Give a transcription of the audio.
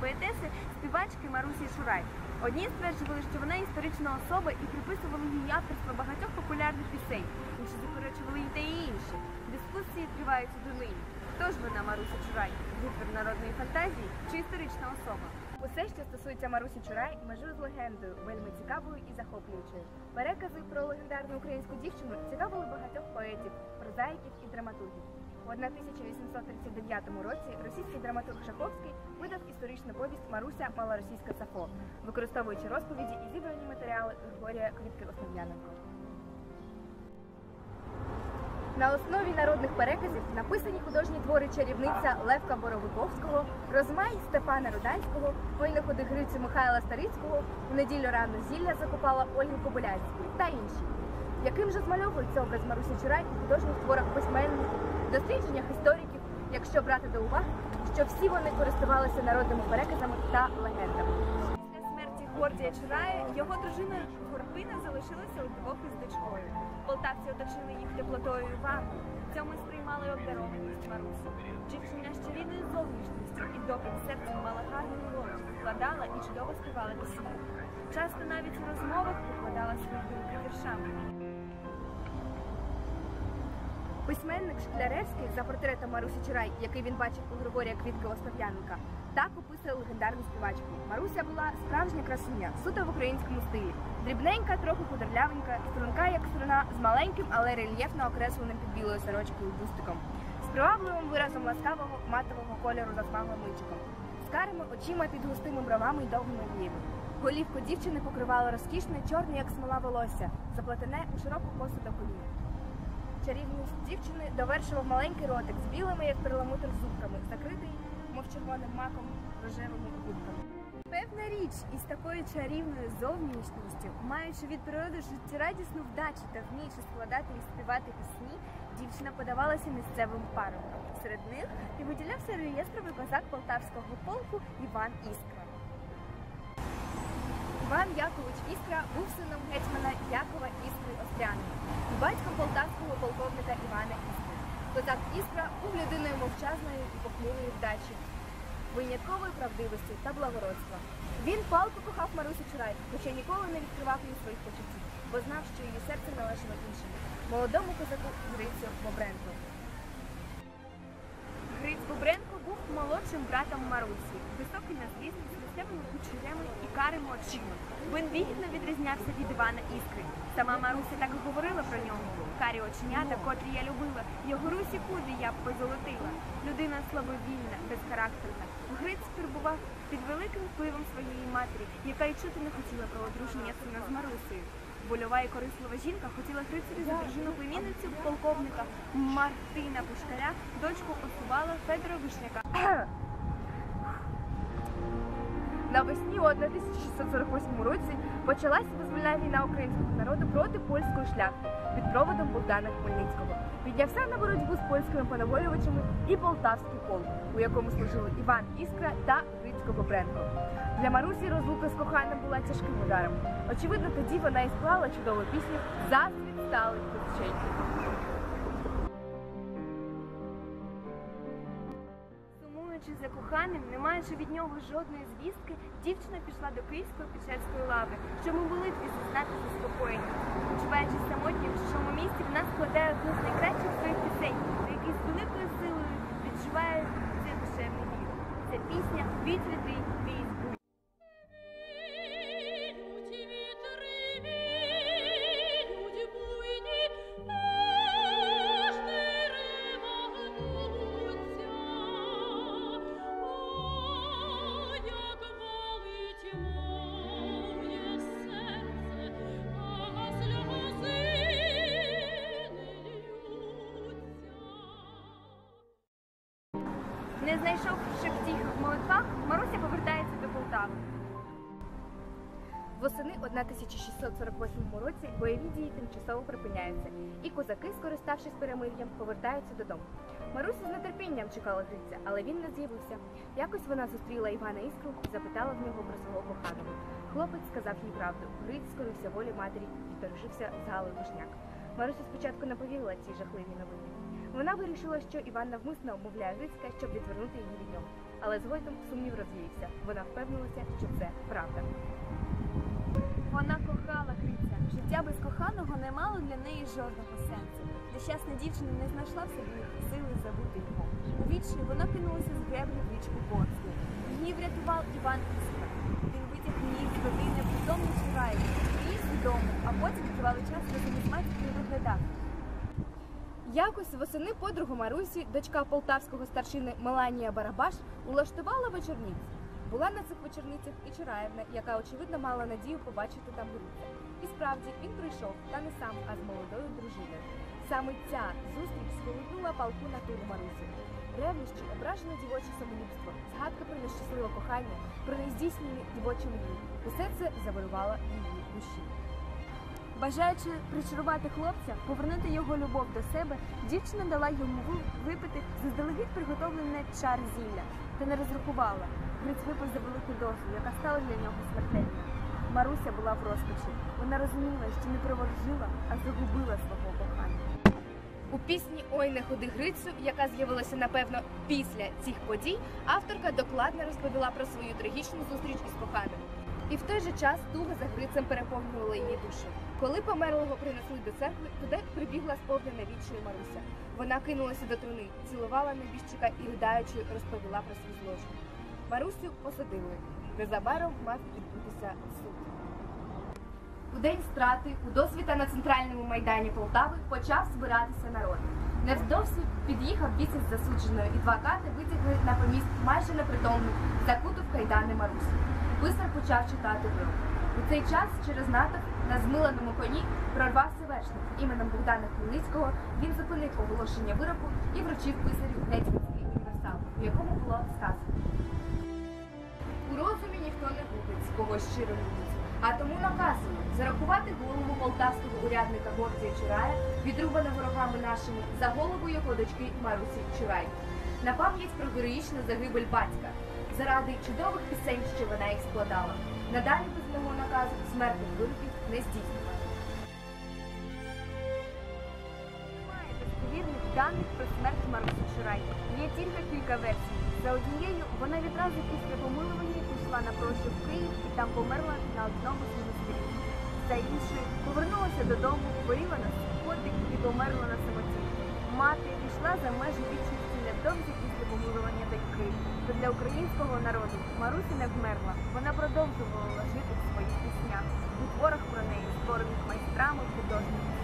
поетеси співачки Марусі Шурай. Одні стверджували, що вона історична особа і приписували їй авторство багатьох популярних пісень. Інші заперечували і те і інше. Дискусії тривають до нині. Хто ж вона Маруся Чурай? Витвір народної фантазії чи історична особа? Усе, що стосується Марусі Чурай, межує з легендою, вельми цікавою і захоплюючою. Перекази про легендарну українську дівчину цікавили багатьох поетів, прозаїків і драматургів. У 1839 році російський драматург Шаховський видав історичну повість Маруся Малоросійська Сафо, використовуючи розповіді і зібрані матеріали Григорія Квітки Основ'яненко. На основі народних переказів написані художні твори чарівниця Левка Боровиковського, Розмай Степана Руданського, Войноходи Грицю Михайла Старицького, у неділю рано зілля закопала Ольги Кобиляцької та інші. Яким же змальовується образ Марусі Чурай у художніх творах письменників, дослідженнях істориків, якщо брати до уваги, що всі вони користувалися народними переказами та легендами. Після смерті Гордія Чурая його дружина Горпина залишилася удвох із дочкою. Полтавці оточили їх теплотою і увагою. Цьому сприймали обдарованість Марусі. Дівчина з чарівною зовнішністю і добрим серцем мала гарний голос, складала і чудово співала пісні. Часто навіть у розмовах викладала свої думки віршами. Письменник Шкляревський за портретом Марусі Чурай, який він бачив у Григорія Квітки Основ'яненка, так описує легендарну співачку. Маруся була справжня красуня, суто в українському стилі. Дрібненька, трохи худорлявенька, струнка, як струна, з маленьким, але рельєфно окресленим під білою сорочкою бустиком, з привабливим виразом ласкавого матового кольору засмаглим личиком, з карими очима під густими бровами й довгими віями. Голівку дівчини покривало розкішне, чорне, як смола волосся, заплетене у широку косу до коліна. Чарівність дівчини довершував маленький ротик з білими, як перламутр зубками, закритий, мов червоним маком, рожевими губками. Певна річ, із такою чарівною зовнішністю, маючи від природи життєрадісну вдачу та вміючи складати і співати пісні, дівчина подавалася місцевим парубкам. Серед них і виділявся реєстровий козак полтавського полку Іван Іскра. Іван Якович Іскра був сином гетьмана Якова Іскри Острянина і батьком полтавського полковника Івана Іскри. Козак Іскра був людиною мовчазної і похмурої вдачі, виняткової правдивості та благородства. Він палко кохав Марусю Чурай, хоча ніколи не відкривав їй своїх почуттів, бо знав, що її серце належало іншому молодому козаку Грицю Бобренку. Гриць Бобренко був молодшим братом Марусі, високий на зріст, з ростевими кучерями і карими очима. Він вигідно відрізнявся від Івана Іскри. Сама Маруся так і говорила про нього. Карі оченята, котрі я любила, його русі куди я б позолотила. Людина слабовільна, безхарактерна. Гриць перебував під великим впливом своєї матері, яка й чути не хотіла про одруження сина з Марусею. Больова і корислива жінка хотіла Грицеві за дружину племінницю полковника Мартина Пушкаря, дочку осувала Федора Вишняка. Навесні у 1648 році почалася визвольна війна українського народу проти польського шляхти під проводом Богдана Хмельницького. Піднявся на боротьбу з польськими поневолювачами і полтавський полк, у якому служили Іван Іскра та Грицько Бобренко. Для Марусі розлука з коханим була тяжким ударом. Очевидно, тоді вона і склала чудову пісню «Засвіт стали козаченьки». Сумуючи за коханим, не маючи від нього жодної звістки, дівчина пішла до Київської Печерської лави, щоб у молитві зізнати заспокоєння. Почуваючи самотні в чужому місті вона складає одну з найкращих своїх пісень, до яких з великою силою відчуває цей душевний вір. Це пісня «Вітрі твій, Не знайшовши втіх в молитвах, Маруся повертається до Полтави. Восени 1648 році бойові дії тимчасово припиняються, і козаки, скориставшись перемир'ям, повертаються додому. Маруся з нетерпінням чекала Гриця, але він не з'явився. Якось вона зустріла Івана Іскру і запитала в нього про свого коханого. Хлопець сказав їй правду. Гриць скорився волі матері і подружився з Галою Вишняк. Маруся спочатку не повірила цій жахливій новині. Вона вирішила, що Іван навмисно умовляє Грицька, щоб відвернути її від нього. Але згодом сумнів розвіявся. Вона впевнилася, що це правда. Вона кохала Гриця. Життя без коханого не мало для неї жодного сенсу. Нещасна дівчина не знайшла в собі сили забути його. У вічі вона кинулася з греблі в річку Борську. Її врятував Іван Іскра. Він витяг її з води непритомну чураю, приніс додому, а потім тривалий час разом із матір'ю виглядав. Якось восени подругу Марусі, дочка полтавського старшини Меланія Барабаш, улаштувала вечорниць. Була на цих вечорницях і Чараєвна, яка очевидно мала надію побачити там Гриця. І справді він прийшов, та не сам, а з молодою дружиною. Саме ця зустріч схолоднула палку натуру Марусі. Ревнощі, ображене дівоче самолюбство, згадка про нещасливе кохання, про нездійснені дівочі мрії. Усе це завирувало її душі. Бажаючи причарувати хлопця, повернути його любов до себе, дівчина дала йому випити заздалегідь приготовлене чар зілля та не розрахувала. Гриць випив за велику дозу, яка стала для нього смертельною. Маруся була в розпачі. Вона розуміла, що не приворожила, а загубила свого кохання. У пісні Ой не ходи Грицю, яка з'явилася напевно після цих подій, авторка докладно розповіла про свою трагічну зустріч із коханим. І в той же час туга за Грицем переповнювала її душу. Коли померлого принесли до церкви, туди прибігла сповнена відчою Маруся. Вона кинулася до труни, цілувала небіжчика і ридаючи розповіла про свій злочин. Марусю посадили. Незабаром мав відбутися суд. У день страти у досвіта на центральному майдані Полтави почав збиратися народ. Невдовзі під'їхав вісість засудженої, і два кати витягли на поміст майже непритомну, закуту в кайдани Марусі. Писар почав читати вирок. У цей час через натовп на змиленому коні прорвався вершник. Іменем Богдана Хмельницького він зупинив оголошення вироку і вручив писарю гетьманський універсал, у якому було сказано. У розумі ніхто не губить когось щиро любить, а тому наказую зарахувати голову полтавського урядника Гордія Чурая, відрубану ворогами нашими, за голову його дочки Марусі Чурай. На пам'ять про героїчну загибель батька, заради чудових пісень, що вона їх складала. Надалі без мого наказу смертних вироків не здійснювати. Немає достовірних даних про смерть Марусі Чурай. Є тільки кілька версій. За однією, вона відразу після помилування пішла на прощу в Київ і там померла на одному з монастирів. За іншою, повернулася додому, хворіла на сухоти і померла на самоті. Мати пішла за межі вічності невдовзі після помилування доньки. То для українського народу Маруся не вмерла. Вона продовжувала жити в своїх піснях, у творах про неї, створених майстрами художниками.